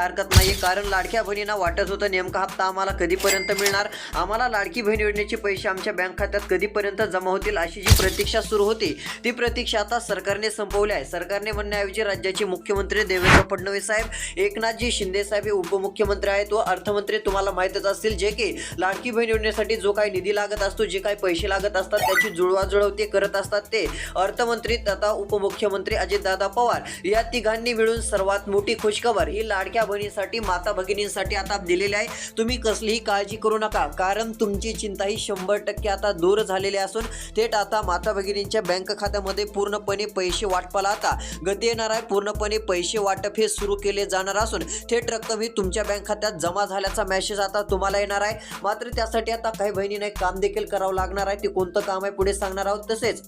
हरकत नाही कारण लाडक्या बहिणींना वाटत होतं नेमका हप्ता आम्हाला कधीपर्यंत मिळणार? आम्हाला लाडकी बहीण योजनेचे पैसे आमच्या बँक खात्यात कधीपर्यंत जमा होतील अशी जी प्रतीक्षा सुरू होती ती प्रतीक्षा आता सरकारने संपवली आहे. सरकारने म्हणण्याऐवजी राज्याचे मुख्यमंत्री देवेंद्र फडणवीस साहेब एकनाथजी शिंदे साहेब हे उपमुख्यमंत्री आहेत. व अर्थमंत्री तुम्हाला माहीतच असतील जे की लाडकी बहीण योजनेसाठी जो काही निधी लागत असतो जे काही पैसे लागत असतात त्याची जुळवाजुळव ते करत असतात ते. अर्थमंत्री तथा उपमुख्यमंत्री अजितदादा पवार या तिघांनी मिळून सर्वात मोठी खुशखबर ही लाडक्या बहिणीसाठी माता भगिनींसाठी आता दिलेले आहे. तुम्ही कसलीही काळजी करू नका कारण तुमची चिंता ही शंभर टक्के आता दूर झालेली असून थेट आता माता भगिनींच्या बँक खात्यामध्ये पूर्णपणे पैसे वाटपाला आता गती येणार आहे. पूर्णपणे पैसे वाटप हे सुरू केले जाणार असून थेट रक्कम ही तुमच्या बँक खात्यात जमा झाल्याचा मेसेज आता तुम्हाला येणार आहे. मात्र त्यासाठी आता काही बहिणींना एक काम देखील करावं लागणार आहे. ते कोणतं काम आहे पुढे सांगणार आहोत. तसेच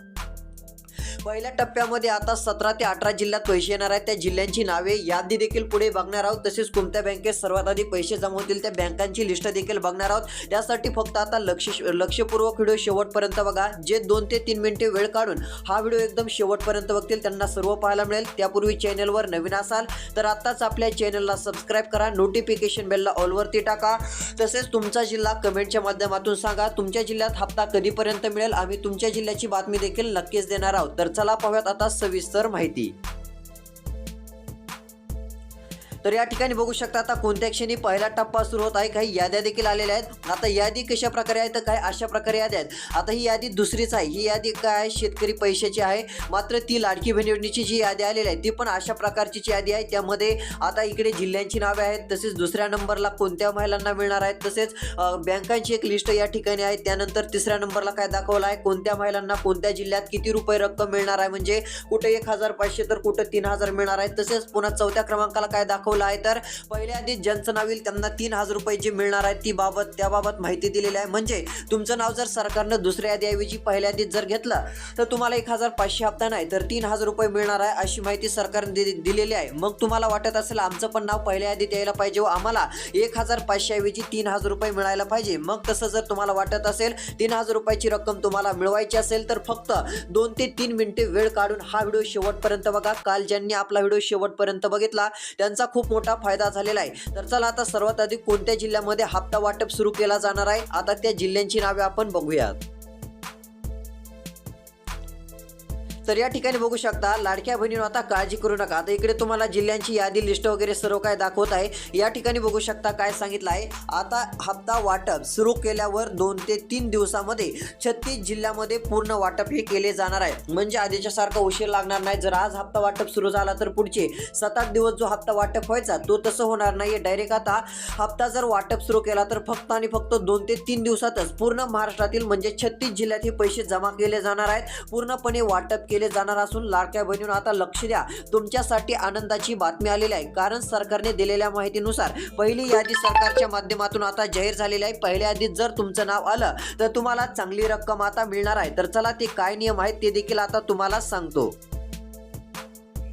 पहिल्या टप्प्यामध्ये आता सतरा ते अठरा जिल्ह्यात पैसे येणार आहेत. त्या जिल्ह्यांची नावे यादी देखील पुढे बघणार आहोत. तसेच कोणत्या बँकेत सर्वात आधी पैसे जमा होतील त्या बँकांची लिस्ट देखील बघणार आहोत. त्यासाठी फक्त आता लक्ष लक्षपूर्वक व्हिडिओ शेवटपर्यंत बघा. जे दोन ते तीन मिनिटे वेळ काढून हा व्हिडिओ एकदम शेवटपर्यंत बघतील त्यांना सर्व पाहायला मिळेल. त्यापूर्वी चॅनलवर नवीन असाल तर आत्ताच आपल्या चॅनलला सबस्क्राईब करा. नोटिफिकेशन बेलला ऑलवरती टाका. तसेच तुमचा जिल्हा कमेंटच्या माध्यमातून सांगा. तुमच्या जिल्ह्यात हप्ता कधीपर्यंत मिळेल? आम्ही तुमच्या जिल्ह्याची बातमी देखील नक्कीच देणार आहोत. तर चला पाहूयात आता सविस्तर माहिती. तर या ठिकाणी बघू शकता आता कोणत्या क्षणी पहिला टप्पा सुरू होत आहे. काही याद्या देखील आलेल्या आहेत. आता यादी कशा प्रकारे आहे तर काय अशा प्रकारे याद्या आहेत? आता ही यादी दुसरीच आहे. ही यादी काय आहे? शेतकरी पैशाची आहे. मात्र ती लाडकी बहीण योजनेची जी यादी आलेली आहे ती पण अशा प्रकारचीच यादी आहे. त्यामध्ये आता इकडे जिल्ह्यांची नावे आहेत. तसेच दुसऱ्या नंबरला कोणत्या महिलांना मिळणार आहेत? तसेच बँकांची एक लिस्ट या ठिकाणी आहे. त्यानंतर तिसऱ्या नंबरला काय दाखवलं आहे? कोणत्या महिलांना कोणत्या जिल्ह्यात किती रुपये रक्कम मिळणार आहे? म्हणजे कुठे एक हजार पाचशे तर कुठं तीन हजार मिळणार आहे? तसेच पुन्हा चौथ्या क्रमांकाला काय दाखवलं आहे. तर पहिल्या आधी ज्यांचं नाव येईल त्यांना तीन हजार रुपये जे मिळणार आहे. ती बाबत त्याबाबत माहिती दिलेली आहे. म्हणजे तुमचं नाव जर सरकारनं दुसऱ्या यादीऐवजी पहिल्या यादीत जर घेतलं तर तुम्हाला एक हजार पाचशे हप्ता नाही तर तीन हजार रुपये मिळणार आहे अशी माहिती सरकारने दिलेली आहे. मग तुम्हाला वाटत असेल आमचं पण नाव पहिल्या यादीत यायला पाहिजे व आम्हाला एक हजार पाचशे ऐवजी तीन हजार रुपये मिळायला पाहिजे. मग तसं जर तुम्हाला वाटत असेल तीन हजार रुपयाची रक्कम तुम्हाला मिळवायची असेल तर फक्त दोन ते तीन मिनिटे वेळ काढून हा व्हिडिओ शेवटपर्यंत बघा. काल ज्यांनी आपला व्हिडिओ शेवटपर्यंत बघितला त्यांचा खूप खूप मोठा फायदा झालेला आहे. तर चला आता सर्वात अधिक कोणत्या जिल्ह्यामध्ये हप्ता वाटप सुरू केला जाणार आहे? आता त्या जिल्ह्यांची नावे आपण बघूयात. तर या ठिकाणी बघू शकता लाडक्या बहिणीनं आता काळजी करू नका. आता इकडे तुम्हाला जिल्ह्यांची यादी लिस्ट वगैरे सर्व काय दाखवत आहे. या ठिकाणी बघू शकता काय सांगितलं आहे. आता हप्ता वाटप सुरू केल्यावर दोन ते तीन दिवसामध्ये छत्तीस जिल्ह्यामध्ये पूर्ण वाटप हे केले जाणार आहे. म्हणजे आधीच्या सारखा उशीर लागणार नाही. जर आज हप्ता वाटप सुरू झाला तर पुढचे सात आठ दिवस जो हप्ता वाटप व्हायचा तो तसं होणार नाही डायरेक्ट आता हप्ता जर वाटप सुरू केला तर फक्त आणि फक्त दोन ते तीन दिवसातच पूर्ण महाराष्ट्रातील म्हणजे छत्तीस जिल्ह्यात हे पैसे जमा केले जाणार आहेत. पूर्णपणे वाटप केले जाणार असून लाडक्या बहिणीनं आता लक्ष द्या. तुमच्यासाठी आनंदाची बातमी आलेली आहे. कारण सरकारने दिलेल्या माहितीनुसार पहिली यादी सरकारच्या माध्यमातून आता जाहीर झालेली आहे. पहिल्या यादीत जर तुमचं नाव आलं तर तुम्हाला चांगली रक्कम आता मिळणार आहे. तर चला ते काय नियम आहेत ते देखील आता तुम्हाला सांगतो.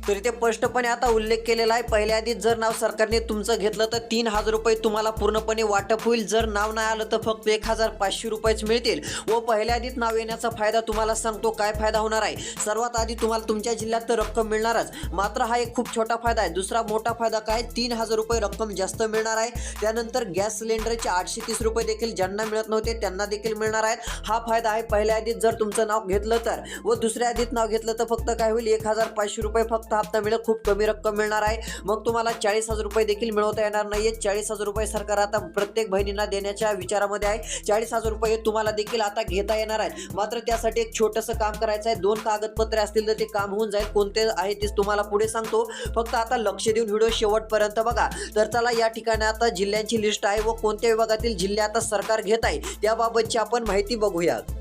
तर इथे स्पष्टपणे आता उल्लेख केलेला आहे. पहिल्या आधी जर नाव सरकारने तुमचं घेतलं तर तीन हजार रुपये तुम्हाला पूर्णपणे वाटप होईल. जर नाव नाही आलं तर फक्त एक हजार पाचशे रुपयेच मिळतील. व पहिल्या आधीच नाव येण्याचा फायदा तुम्हाला सांगतो काय फायदा होणार आहे. सर्वात आधी तुम्हाला तुमच्या जिल्ह्यात तर रक्कम मिळणारच. मात्र हा एक खूप छोटा फायदा आहे. दुसरा मोठा फायदा काय? तीन हजार रुपये रक्कम जास्त मिळणार आहे. त्यानंतर गॅस सिलेंडरचे आठशे तीस रुपये देखील ज्यांना मिळत नव्हते त्यांना देखील मिळणार आहेत. हा फायदा आहे. पहिल्या आधीच जर तुमचं नाव घेतलं तर व दुसऱ्या आधीत नाव घेतलं तर फक्त काय होईल? एक हजार पाचशे रुपये फक्त हप्ता मिळेल खूप कमी रक्कम मिळणार आहे. मग तुम्हाला चाळीस हजार रुपये देखील मिळवता येणार नाहीये. चाळीस हजार रुपये सरकार आता प्रत्येक बहिणींना देण्याच्या विचारामध्ये आहे. चाळीस हजार रुपये तुम्हाला देखील आता घेता येणार आहे मात्र त्यासाठी एक छोटंसं काम करायचं आहे दोन कागदपत्रे असतील तर ते काम होऊन जाईल. कोणते आहे ते तुम्हाला पुढे सांगतो. फक्त आता लक्ष देऊन व्हिडिओ शेवटपर्यंत बघा. तर चला या ठिकाणी आता जिल्ह्यांची लिस्ट आहे व कोणत्या विभागातील जिल्हे आता सरकार घेत आहे त्याबाबतची आपण माहिती बघूयात.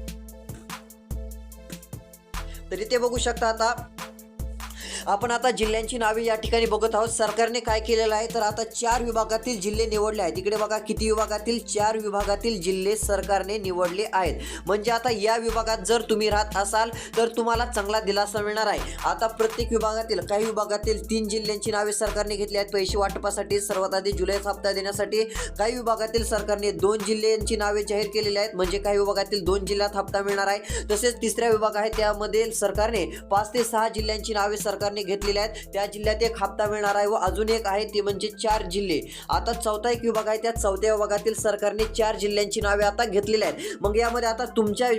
तरी ते बघू शकता आता आपण आता जिल्ह्यांची नावे या ठिकाणी बघत आहोत. सरकारने काय केलेलं आहे? तर आता चार विभागातील जिल्हे निवडले आहेत. इकडे बघा किती विभागातील? चार विभागातील जिल्हे सरकारने निवडले आहेत. म्हणजे आता या विभागात जर तुम्ही राहत असाल तर तुम्हाला चांगला दिलासा मिळणार आहे. आता प्रत्येक विभागातील काही विभागातील तीन जिल्ह्यांची नावे सरकारने घेतली आहेत. पैसे वाटपासाठी सर्वात आधी जुलैचा हप्ता देण्यासाठी काही विभागातील सरकारने दोन जिल्ह्यांची नावे जाहीर केलेली आहेत. म्हणजे काही विभागातील दोन जिल्ह्यात हप्ता मिळणार आहे. तसेच तिसऱ्या विभाग आहे त्यामध्ये सरकारने पाच ते सहा जिल्ह्यांची नावे सरकारने सरकारने घेतलेल्या आहेत. त्या जिल्ह्यात एक हप्ता मिळणार आहे व अजून एक आहे ते म्हणजे चार जिल्हे. आता चौथा एक विभाग आहे त्या चौथ्या विभागातील सरकारने चार जिल्ह्यांची नावे आता घेतलेली आहेत. मग यामध्ये आता तुमच्या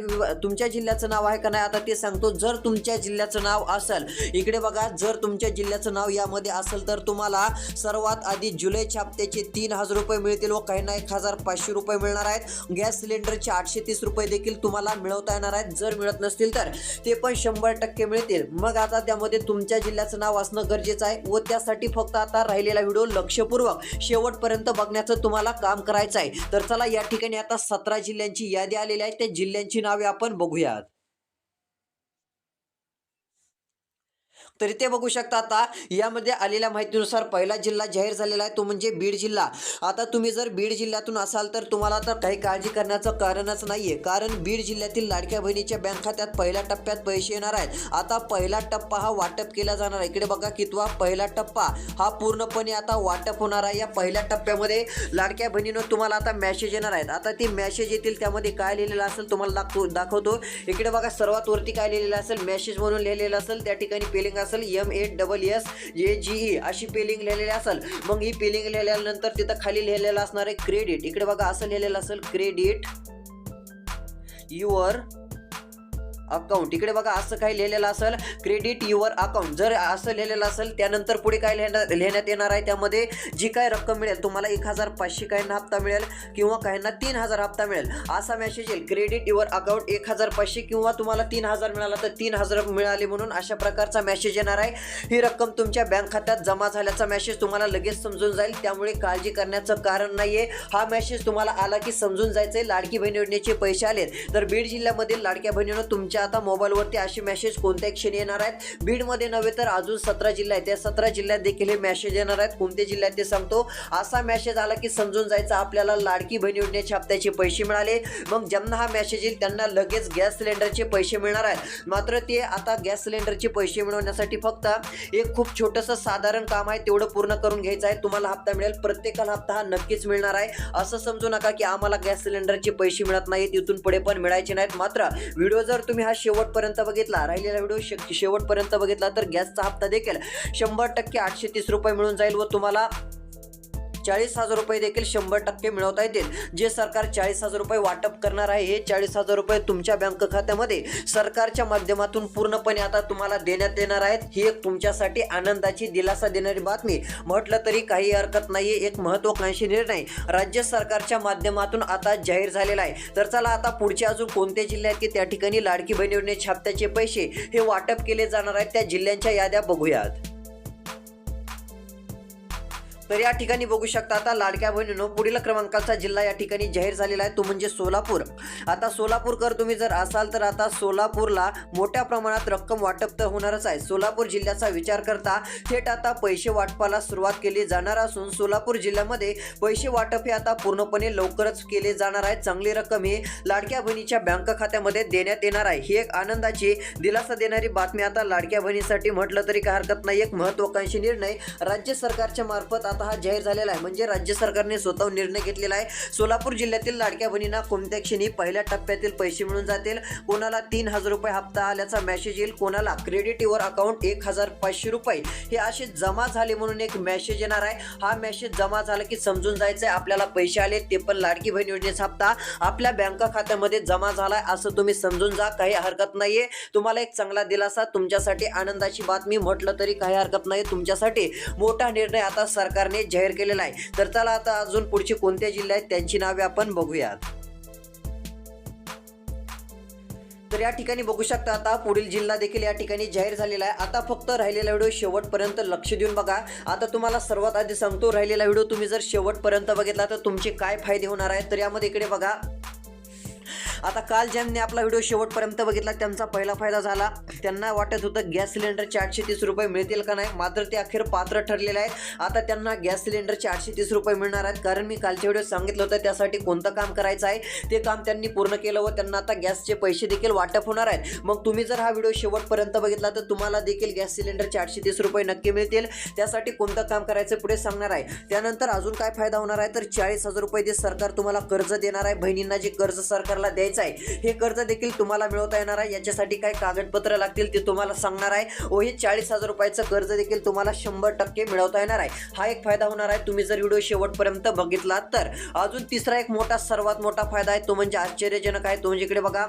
तुमच्या जिल्ह्याचं नाव आहे का नाही आता ते सांगतो. जर तुमच्या जिल्ह्याचं नाव असेल इकडे बघा जर तुमच्या जिल्ह्याचं नाव यामध्ये असेल तर तुम्हाला सर्वात आधी जुलै छापत्याचे तीन हजार रुपये मिळतील व काहींना एक हजार पाचशे रुपये मिळणार आहेत. गॅस सिलेंडरचे आठशे तीस रुपये देखील तुम्हाला मिळवता येणार आहेत. जर मिळत नसतील तर ते पण शंभर टक्के मिळतील. मग आता त्यामध्ये तुमच्या जिल्ह्याचं नाव असणं गरजेचं आहे व त्यासाठी फक्त आता राहिलेला व्हिडिओ लक्षपूर्वक शेवटपर्यंत बघण्याचं तुम्हाला काम करायचं आहे. तर चला या ठिकाणी आता सतरा जिल्ह्यांची यादी आलेली आहे. त्या जिल्ह्यांची नावे आपण बघूयात. तर इथे बघू शकता आता यामध्ये आलेल्या माहितीनुसार पहिला जिल्हा जाहीर झालेला आहे तो म्हणजे बीड जिल्हा. आता तुम्ही जर बीड जिल्ह्यातून असाल तर तुम्हाला तर काही काळजी करण्याचं कारणच नाहीये. कारण बीड जिल्ह्यातील लाडक्या बहिणीच्या बँक खात्यात पहिल्या टप्प्यात पैसे येणार आहेत. आता पहिला टप्पा हा वाटप केला जाणार आहे. इकडे बघा कितवा पहिला टप्पा. हा पूर्णपणे आता वाटप होणार आहे. या पहिल्या टप्प्यामध्ये लाडक्या बहिणीनं तुम्हाला आता मॅसेज येणार आहेत. आता ते मॅसेज येतील त्यामध्ये काय लिहिलेलं असेल तुम्हाला दाखवतो दाखवतो. इकडे बघा सर्वात वरती काय लिहिलेलं असेल मॅसेज म्हणून लिहिलेलं असेल. त्या ठिकाणी पेलिंग असेल M A double S A G E अशी पेलिंग लिहिलेली असेल. मग ही पेलिंग लिहिल्यानंतर तिथं खाली लिहिलेलं असणार आहे क्रेडिट इकडे बघा असं लिहिलेलं असेल क्रेडिट युअर अकाउंट इकडे बघा असं काही लिहिलेलं असेल क्रेडिट युअर अकाउंट जर असं लिहिलेलं असेल त्यानंतर पुढे काय लिहिण्यात लिहिण्यात येणार आहे? त्यामध्ये जी काय रक्कम मिळेल तुम्हाला एक हजार पाचशे काहींना हप्ता मिळेल किंवा काहींना तीन हजार हप्ता मिळेल. असा मेसेज येईल. क्रेडिट युअर अकाउंट एक हजार पाचशे किंवा तुम्हाला तीन हजार मिळाला तर तीन हजार मिळाले म्हणून अशा प्रकारचा मेसेज येणार आहे. ही रक्कम तुमच्या बँक खात्यात जमा झाल्याचा मेसेज तुम्हाला लगेच समजून जाईल. त्यामुळे काळजी करण्याचं कारण नाहीये. हा मेसेज तुम्हाला आला की समजून जायचंय. लाडकी बहीण योजनेचे पैसे आलेत. तर बीड जिल्ह्यामधील लाडक्या बहिणीनं तुमच्या आता मोबाईलवरती असे मेसेज कोणत्या क्षणी येणार आहेत? बीडमध्ये नव्हे तर अजून सतरा जिल्हा आहेत. त्या सतरा जिल्ह्यात देखील हे मेसेज येणार आहेत. कोणत्या जिल्ह्यात ते सांगतो? असा मेसेज आला की समजून जायचं आपल्याला लाडकी बहीण योजनेच्या हप्त्याचे पैसे मिळाले. मग ज्यांना हा मेसेज येईल त्यांना लगेच गॅस सिलेंडरचे पैसे मिळणार आहेत. मात्र ते आता गॅस सिलेंडरचे पैसे मिळवण्यासाठी फक्त एक खूप छोटंसं साधारण काम आहे तेवढं पूर्ण करून घ्यायचं आहे. तुम्हाला हप्ता मिळेल. प्रत्येकाला हप्ता हा नक्कीच मिळणार आहे. असं समजू नका की आम्हाला गॅस सिलेंडरचे पैसे मिळत नाहीत इथून पुढे पण मिळायचे नाहीत. मात्र व्हिडिओ जर तुम्ही हा शेवटपर्यंत बघितला. राहिलेला व्हिडिओ शेवटपर्यंत बघितला तर गॅसचा हप्ता देखील शंभर टक्के आठशे तीस रुपये मिळून जाईल व तुम्हाला चाळीस हजार रुपये देखील शंभर टक्के मिळवता येतील. जे सरकार चाळीस हजार रुपये वाटप करणार आहे हे चाळीस हजार रुपये तुमच्या बँक खात्यामध्ये सरकारच्या माध्यमातून पूर्णपणे आता तुम्हाला देण्यात येणार आहेत. ही एक तुमच्यासाठी आनंदाची दिलासा देणारी बातमी. म्हटलं तरी काही हरकत नाहीये एक महत्वाकांक्षी निर्णय. राज्य सरकारच्या माध्यमातून आता जाहीर झालेला आहे. तर चला आता पुढचे अजून कोणते जिल्हे आहेत की त्या ठिकाणी लाडकी बहीण छापत्याचे पैसे हे वाटप केले जाणार आहेत त्या जिल्ह्यांच्या याद्या बघूयात. तर या ठिकाणी बघू शकता आता लाडक्या बहिणीनो पुढील क्रमांकाचा जिल्हा या ठिकाणी जाहीर झालेला आहे. तो म्हणजे सोलापूर. आता सोलापूरकर तुम्ही जर असाल तर आता सोलापूरला मोठ्या प्रमाणात रक्कम वाटप तर होणारच आहे. सोलापूर जिल्ह्याचा विचार करता थेट आता पैसे वाटपाला सुरुवात केली जाणार असून सोलापूर जिल्ह्यामध्ये पैसे वाटप हे आता पूर्णपणे लवकरच केले जाणार आहे. चांगली रक्कम ही लाडक्या बहिणीच्या बँक खात्यामध्ये देण्यात येणार आहे. ही एक आनंदाची दिलासा देणारी बातमी आता लाडक्या बहिणीसाठी म्हटलं तरी काय हरकत नाही. एक महत्वाकांक्षी निर्णय राज्य सरकारच्या मार्फत आता हा जाहीर झालेला आहे. म्हणजे राज्य सरकारने स्वतः निर्णय घेतलेला आहे. सोलापूर जिल्ह्यातील लाडक्या बहिणींना कोणत्या क्षणी पहिल्या टप्प्यातील पैसे मिळून जातील? कोणाला तीन हजार रुपये हप्ता आल्याचा मेसेज येईल? कोणाला क्रेडिट युअर अकाउंट एक हजार पाचशे रुपये? हे असे जमा झाले म्हणून एक मेसेज येणार आहे. हा मेसेज जमा झाला की समजून जायचं आहे आपल्याला पैसे आले ते पण लाडकी बहीण योजनेचा हप्ता आपल्या बँक खात्यामध्ये जमा झालाय. असं तुम्ही समजून जा. काही हरकत नाहीये. तुम्हाला एक चांगला दिलासा तुमच्यासाठी. आनंदाची बातमी म्हटलं तरी काही हरकत नाही तुमच्यासाठी. मोठा निर्णय आता सरकार सरकारने जाहीर केलेला आहे. तर चला आता अजून पुढचे कोणत्या जिल्हे आहेत त्यांची नावे आपण बघूयात. तर या ठिकाणी बघू शकता आता पुढील जिल्हा देखील या ठिकाणी जाहीर झालेला आहे. आता फक्त राहिलेला व्हिडिओ शेवटपर्यंत लक्ष देऊन बघा. आता तुम्हाला सर्वात आधी सांगतो राहिलेला व्हिडिओ तुम्ही जर शेवटपर्यंत बघितला तर तुमचे काय फायदे होणार आहेत तर यामध्ये इकडे बघा. आता काल ज्यांनी आपला व्हिडिओ शेवटपर्यंत बघितला त्यांचा पहिला फायदा झाला. त्यांना वाटत होतं गॅस सिलेंडरचे आठशे तीस रुपये मिळतील का नाही? मात्र ते अखेर पात्र ठरलेले आहेत. आता त्यांना गॅस सिलेंडरचे आठशे तीस रुपये मिळणार आहेत. कारण मी कालच्या व्हिडिओ सांगितलं होतं त्यासाठी कोणतं काम करायचं आहे? ते काम त्यांनी पूर्ण केलं व त्यांना आता गॅसचे पैसे देखील वाटप होणार आहेत. मग तुम्ही जर हा व्हिडिओ शेवटपर्यंत बघितला तर तुम्हाला देखील गॅस सिलेंडरचे आठशे तीस रुपये नक्की मिळतील. त्यासाठी कोणतं काम करायचं पुढे सांगणार आहे. त्यानंतर अजून काय फायदा होणार आहे? तर चाळीस हजार रुपये जे सरकार तुम्हाला कर्ज देणार आहे. बहिणींना जे कर्ज सरकारला द्यायचं घ्यायचं आहे. हे कर्ज देखील तुम्हाला मिळवता येणार आहे. याच्यासाठी काय कागदपत्र लागतील ते तुम्हाला सांगणार आहे. व हे चाळीस हजार रुपयाचं कर्ज देखील तुम्हाला शंभर टक्के मिळवता येणार आहे. हा एक फायदा होणार आहे. तुम्ही जर व्हिडिओ शेवटपर्यंत बघितला तर. अजून तिसरा एक मोठा सर्वात मोठा फायदा आहे तो म्हणजे आश्चर्यजनक आहे. तो म्हणजे इकडे बघा.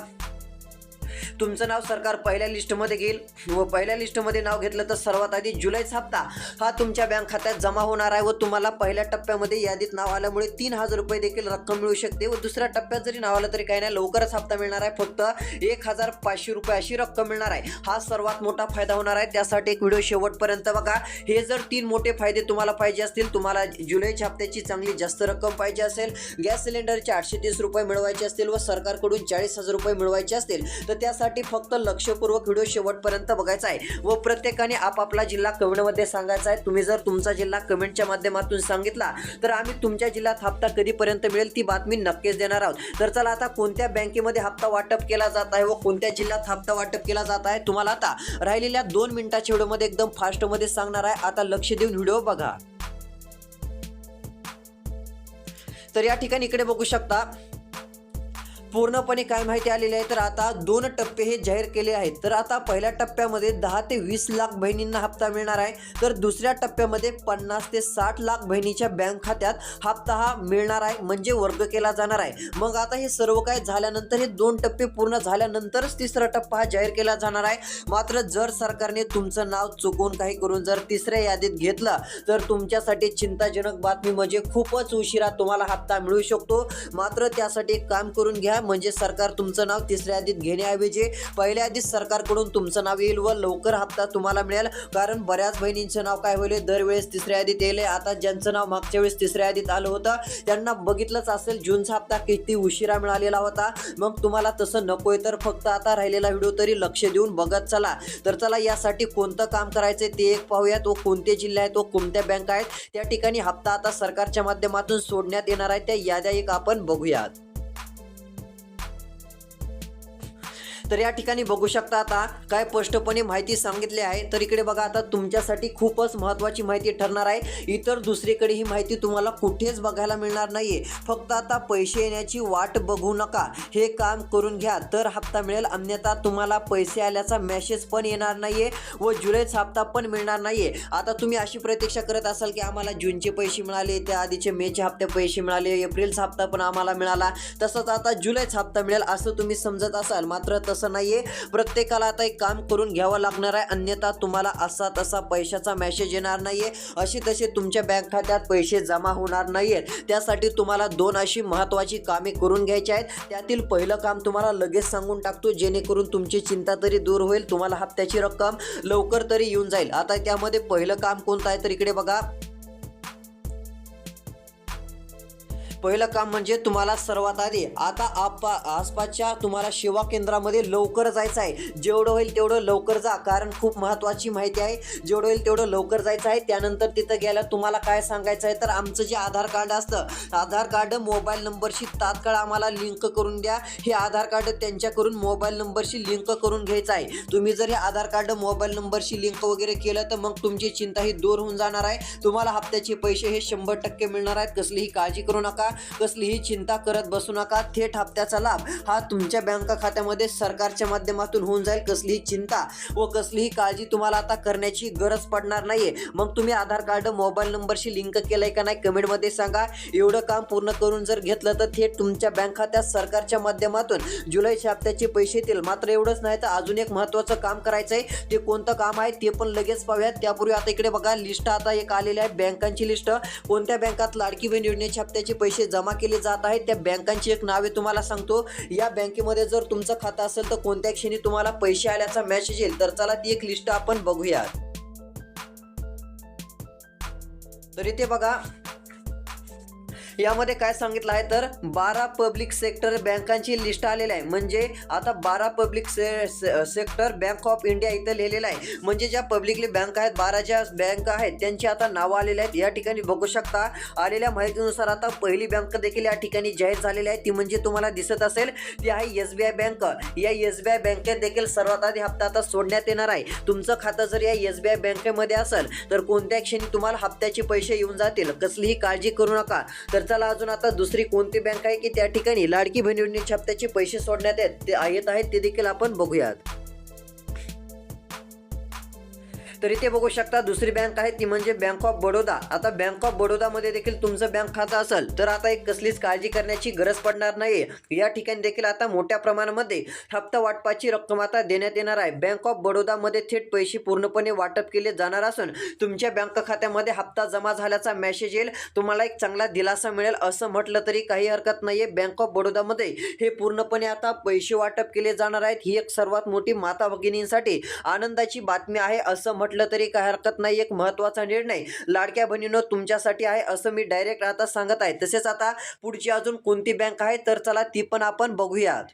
तुमचं नाव सरकार पहिल्या लिस्टमध्ये घेईल. व पहिल्या लिस्टमध्ये नाव घेतलं तर सर्वात आधी जुलैचा हप्ता हा तुमच्या बँक खात्यात जमा होणार आहे व तुम्हाला पहिल्या टप्प्यामध्ये यादीत नाव आल्यामुळे तीन हजार रुपये देखील रक्कम मिळू शकते व दुसऱ्या टप्प्यात जरी नाव आलं तरी काही नाही लवकरच हप्ता मिळणार आहे. फक्त एक हजार पाचशे रुपये अशी रक्कम मिळणार आहे. हा सर्वात मोठा फायदा होणार आहे. त्यासाठी एक व्हिडिओ शेवटपर्यंत बघा. हे जर तीन मोठे फायदे तुम्हाला पाहिजे असतील तुम्हाला जुलैच्या हप्त्याची चांगली जास्त रक्कम पाहिजे असेल गॅस सिलेंडरचे आठशे तीस रुपये मिळवायचे असतील व सरकारकडून चाळीस हजार रुपये मिळवायचे असतील तर त्यासाठी फक्त लक्षपूर्वक व्हिडिओ शेवटपर्यंत बघायचा आहे व प्रत्येकाने आपापला जिल्हा कमेंटमध्ये सांगायचा आहे. तुम्ही जर तुमचा जिल्हा कमेंटच्या माध्यमातून सांगितला तर आम्ही तुमच्या जिल्ह्यात हप्ता कधीपर्यंत मिळेल ती बातमी नक्कीच देणार आहोत. तर चला आता कोणत्या बँकेमध्ये हप्ता वाटप केला जात आहे व कोणत्या जिल्ह्यात हप्ता वाटप केला जात आहे तुम्हाला आता राहिलेल्या दोन मिनिटाच्या व्हिडिओमध्ये एकदम फास्टमध्ये सांगणार आहे. आता लक्ष देऊन व्हिडिओ बघा. तर या ठिकाणी इकडे बघू शकता पूर्णपणे काय माहिती आलेली आहे तर आता दोन टप्पे हे जाहीर केले आहेत. तर आता पहिल्या टप्प्यामध्ये दहा ते वीस लाख बहिणींना हप्ता मिळणार आहे. तर दुसऱ्या टप्प्यामध्ये पन्नास ते साठ लाख बहिणीच्या बँक खात्यात हप्ता हा मिळणार आहे म्हणजे वर्ग केला जाणार आहे. मग आता हे सर्व काय झाल्यानंतर हे दोन टप्पे पूर्ण झाल्यानंतरच तिसरा टप्पा हा जाहीर केला जाणार आहे. मात्र जर सरकारने तुमचं नाव चुकवून काही करून जर तिसऱ्या यादीत घेतलं तर तुमच्यासाठी चिंताजनक बातमी म्हणजे खूपच उशिरा तुम्हाला हप्ता मिळू शकतो. मात्र त्यासाठी काम करून घ्या म्हणजे सरकार तुमचं नाव तिसऱ्या यादीत घेण्याऐवजी पहिल्या यादीत सरकारकडून तुमचं नाव येईल व लवकर हप्ता तुम्हाला मिळेल. कारण बऱ्याच बहिणींचं नाव काय होईल? दरवेळेस तिसऱ्या यादीत येईल. आता ज्यांचं नाव मागच्या वेळेस तिसऱ्या यादीत आलं होतं त्यांना बघितलंच असेल जूनचा हप्ता किती उशिरा मिळालेला होता. मग तुम्हाला तसं नकोय तर फक्त आता राहिलेला व्हिडिओ तरी लक्ष देऊन बघत चला. तर चला यासाठी कोणतं काम करायचंय ते एक पाहूयात. व कोणते जिल्हे आहेत व कोणत्या बँका आहेत? त्या ठिकाणी हप्ता आता सरकारच्या माध्यमातून सोडण्यात येणार आहे. त्या याद्या एक आपण बघूयात. तर या ठिकाणी बघू शकता आता काय स्पष्टपणे माहिती सांगितली आहे. तर इकडे बघा आता तुमच्यासाठी खूपच महत्त्वाची माहिती ठरणार आहे. इतर दुसरीकडे ही माहिती तुम्हाला कुठेच बघायला मिळणार नाहीये. फक्त आता पैसे येण्याची वाट बघू नका. हे काम करून घ्या. तर हप्ता मिळेल. अन्यथा तुम्हाला पैसे आल्याचा मेसेज पण येणार नाहीये व जुलैचा हप्ता पण मिळणार नाहीये. आता तुम्ही अशी प्रतीक्षा करत असाल की आम्हाला जूनचे पैसे मिळाले त्या आधीचे मेचे हप्ते पैसे मिळाले एप्रिलचा हप्ता पण आम्हाला मिळाला. तसंच आता जुलैचा हप्ता मिळेल असं तुम्ही समजत असाल. मात्र तसं नाहीये. प्रत्येकाला आता एक काम करून घ्यावं लागणार आहे. अन्यथा तुम्हाला असा तसा पैशाचा मेसेज येणार नाहीये. अशी तसे तुमच्या बँक खात्यात पैसे जमा होणार नाहीयेत त्यासाठी तुम्हाला दोन अशी महत्त्वाची कामे करून घ्यायची आहेत. त्यातील पहिलं काम तुम्हाला लगेच सांगून टाकतो जेणेकरून तुमची चिंता तरी दूर होईल. तुम्हाला हप्त्याची रक्कम लवकर तरी येऊन जाईल. आता त्यामध्ये पहिलं काम कोणतं आहे तर इकडे बघा. पहिलं काम म्हणजे तुम्हाला सर्वात आधी आता आपा आसपासच्या तुम्हाला सेवा केंद्रामध्ये लवकर जायचं आहे. जेवढं होईल तेवढं लवकर जा कारण खूप महत्त्वाची माहिती आहे. जेवढं होईल तेवढं लवकर जायचं आहे. त्यानंतर तिथं गेल्यावर तुम्हाला काय सांगायचं आहे तर आमचं जे आधार कार्ड असतं आधार कार्ड मोबाईल नंबरशी तात्काळ आम्हाला लिंक करून द्या. हे आधार कार्ड त्यांच्याकडून मोबाईल नंबरशी लिंक करून घ्यायचं आहे. तुम्ही जर हे आधार कार्ड मोबाईल नंबरशी लिंक वगैरे केलं तर मग तुमची चिंता ही दूर होऊन जाणार आहे. तुम्हाला हप्त्याचे पैसे हे शंभर टक्के मिळणार आहेत. कसलीही काळजी करू नका. कसलीही चिंता करत बसू नका. थेट हप्त्याचा लाभ हा तुमच्या बँक खात्यामध्ये सरकारच्या माध्यमातून होऊन जाईल. कसलीही चिंता व कसलीही काळजी तुम्हाला आता करण्याची गरज पडणार नाहीये. मग तुम्ही आधार कार्ड मोबाईल नंबरशी लिंक केलंय का नाही कमेंटमध्ये सांगा. एवढं काम पूर्ण करून जर घेतलं तर थेट तुमच्या बँक खात्यात सरकारच्या माध्यमातून जुलैच्या हप्त्याचे पैसे येतील. मात्र एवढंच नाही तर अजून एक महत्त्वाचं काम करायचं आहे ते कोणतं काम आहे ते पण लगेच पाहूयात. त्यापूर्वी आता इकडे बघा लिस्ट आता एक आलेली आहे. बँकांची लिस्ट. कोणत्या बँकात लाडकी बहीण योजनेच्या हप्त्याचे पैसे जमा केले जात आहेत त्या बँकांची एक नावे तुम्हाला सांगतो. या बँकेमध्ये जर तुमचं खातं असेल तर कोणत्या क्षणी तुम्हाला पैसे आल्याचा मेसेज येईल. तर चला ती एक लिस्ट आपण बघूयात. तर इथे बघा यामध्ये काय सांगितलं आहे तर बारा पब्लिक सेक्टर बँकांची लिस्ट आलेली आहे. म्हणजे आता बारा पब्लिक से, से- सेक्टर बँक ऑफ इंडिया इथं लिहिलेलं आहे. म्हणजे ज्या पब्लिकली बँक आहेत बारा ज्या बँक आहेत त्यांची आता नावं आलेली आहेत. या ठिकाणी बघू शकता आलेल्या माहितीनुसार आता पहिली बँक देखील या ठिकाणी जाहीर झालेली आहे. ती म्हणजे तुम्हाला दिसत असेल ती आहे एस बी आय बँक या एस बी आय बँकेत देखील सर्वात आधी हप्ता आता सोडण्यात येणार आहे. तुमचं खातं जर या एस बी आय बँकेमध्ये असेल तर कोणत्या क्षणी तुम्हाला हप्त्याचे पैसे येऊन जातील. कसलीही काळजी करू नका. तर चला अजून आता दुसरी कोणती बँक आहे की त्या ठिकाणी लाडकी बहीण योजनेच्या हप्त्याचे पैसे सोडण्यात आहेत? ते येत आहेत ते देखील आपण बघूयात. तर इथे बघू शकता. दुसरी बँक आहे ती म्हणजे बँक ऑफ बडोदा आता बँक ऑफ बडोदामध्ये देखील तुमचं बँक खातं असेल तर आता एक कसलीच काळजी करण्याची गरज पडणार नाही या ठिकाणी देखील आता मोठ्या प्रमाणामध्ये हप्ता वाटपाची रक्कम आता देण्यात येणार आहे. बँक ऑफ बडोदामध्ये थेट पैसे पूर्णपणे वाटप केले जाणार असून तुमच्या बँक खात्यामध्ये हप्ता जमा झाल्याचा मेसेज येईल. तुम्हाला एक चांगला दिलासा मिळेल असं म्हटलं तरी काही हरकत नाहीये. बँक ऑफ बडोदामध्ये हे पूर्णपणे आता पैसे वाटप केले जाणार आहेत. ही एक सर्वात मोठी माता भगिनींसाठी आनंदाची बातमी आहे असं म्हटलं तरी काही हरकत नाही एक महत्त्वाचा निर्णय लाडक्या बहिणीनं तुमच्यासाठी आहे असं मी डायरेक्ट आता सांगत आहे. तसेच आता पुढची अजून कोणती बँक आहे तर चला ती पण आपण बघूयात.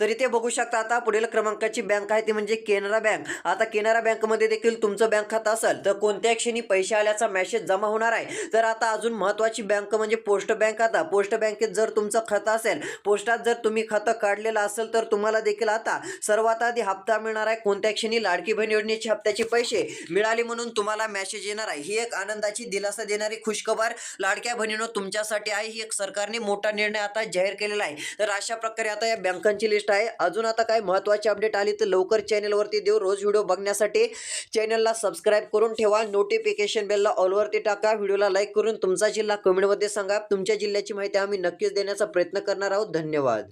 तर इथे बघू शकता आता पुढील क्रमांकाची बँक आहे ती म्हणजे केनरा बँक आता केनरा बँकमध्ये देखील तुमचं बँक खातं असेल तर कोणत्या क्षणी पैसे आल्याचा मेसेज जमा होणार आहे. तर आता अजून महत्त्वाची बँक म्हणजे पोस्ट बँक आता. पोस्ट बँकेत जर तुमचं खातं असेल पोस्टात जर तुम्ही खातं काढलेलं असेल तर तुम्हाला देखील आता सर्वात आधी हप्ता मिळणार आहे. कोणत्या क्षणी लाडकी बहीण योजनेचे हप्त्याचे पैसे मिळाले म्हणून तुम्हाला मेसेज येणार आहे. ही एक आनंदाची दिलासा देणारी खुशखबर लाडक्या बहिणीनं तुमच्यासाठी आहे. ही एक सरकारने मोठा निर्णय आता जाहीर केलेला आहे. तर अशा प्रकारे आता या बँकांची लिस्ट आहे. अजून आता काय महत्त्वाची अपडेट आली तर लवकर चॅनलवरती देऊ रोज व्हिडिओ बघण्यासाठी चॅनलला सबस्क्राईब करून ठेवा. नोटिफिकेशन बेलला ऑलवरती टाका. व्हिडिओला लाईक करून तुमचा जिल्हा कमेंटमध्ये सांगा. तुमच्या जिल्ह्याची माहिती आम्ही नक्कीच देण्याचा प्रयत्न करणार आहोत. धन्यवाद.